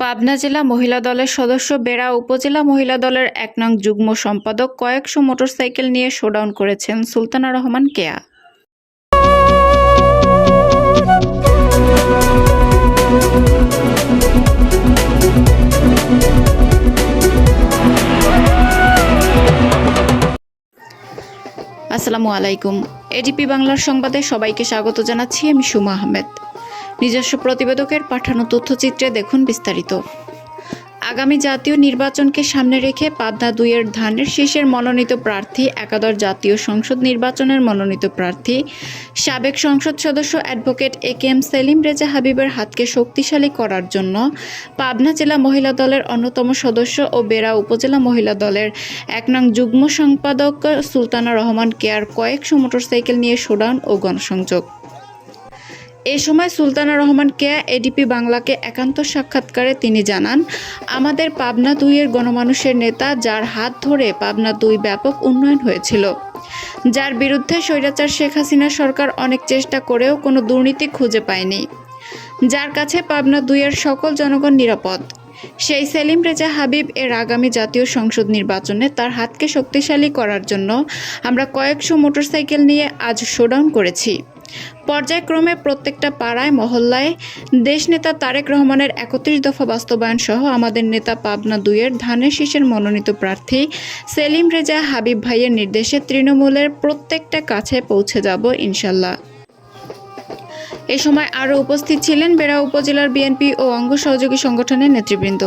পাবনা জেলা মহিলা দলের সদস্য বেড়া উপজেলা মহিলা দলের এক নং যুগ্ম সম্পাদক কয়েকশো মোটরসাইকেল নিয়ে শোডাউন করেছেন সুলতানা রহমান কেয়া। আসসালামু আলাইকুম। এডিপি বাংলার সংবাদে সবাইকে স্বাগত জানাচ্ছি, আমি সুমা আহমেদ। নিজস্ব প্রতিবেদকের পাঠানো তথ্যচিত্রে দেখুন বিস্তারিত। আগামী জাতীয় নির্বাচনকে সামনে রেখে পাবনা দুইয়ের ধানের শীষের মনোনীত প্রার্থী, একাদশ জাতীয় সংসদ নির্বাচনের মনোনীত প্রার্থী, সাবেক সংসদ সদস্য advocate A K M Selim Reza হাবিবের হাতকে শক্তিশালী করার জন্য পাবনা জেলা মহিলা দলের অন্যতম সদস্য ও বেড়া উপজেলা মহিলা দলের এক নং যুগ্ম সম্পাদক সুলতানা রহমান কেয়ার কয়েকশো মোটরসাইকেল নিয়ে শোডাউন ও গণসংযোগ। এ সময় সুলতানা রহমান কেয়া এডিপি বাংলাকে একান্ত সাক্ষাৎকারে তিনি জানান, আমাদের পাবনা দুইয়ের গণমানুষের নেতা যার হাত ধরে পাবনা দুই ব্যাপক উন্নয়ন হয়েছিল। যার বিরুদ্ধে স্বৈরাচার শেখ হাসিনা সরকার অনেক চেষ্টা করেও কোনো দুর্নীতি খুঁজে পায়নি। যার কাছে পাবনা দুইয়ের সকল জনগণ নিরাপদ। সেই সেলিম রেজা হাবিব এর আগামী জাতীয় সংসদ নির্বাচনে তার হাতকে শক্তিশালী করার জন্য আমরা কয়েকশো মোটরসাইকেল নিয়ে আজ শোডাউন করেছি। পর্যায়ক্রমে প্রত্যেকটা পাড়ায়, মহল্লায় দেশনেতা তারেক রহমানের একত্রিশ দফা বাস্তবায়ন সহ আমাদের নেতা পাবনা দুইয়ের ধানের শীষের মনোনীত প্রার্থী সেলিম রেজা হাবিব ভাইয়ের নির্দেশে তৃণমূলের প্রত্যেকটা কাছে পৌঁছে যাব ইনশাল্লাহ। এ সময় আরও উপস্থিত ছিলেন বেড়া উপজেলার বিএনপি ও অঙ্গ সহযোগী সংগঠনের নেতৃবৃন্দ।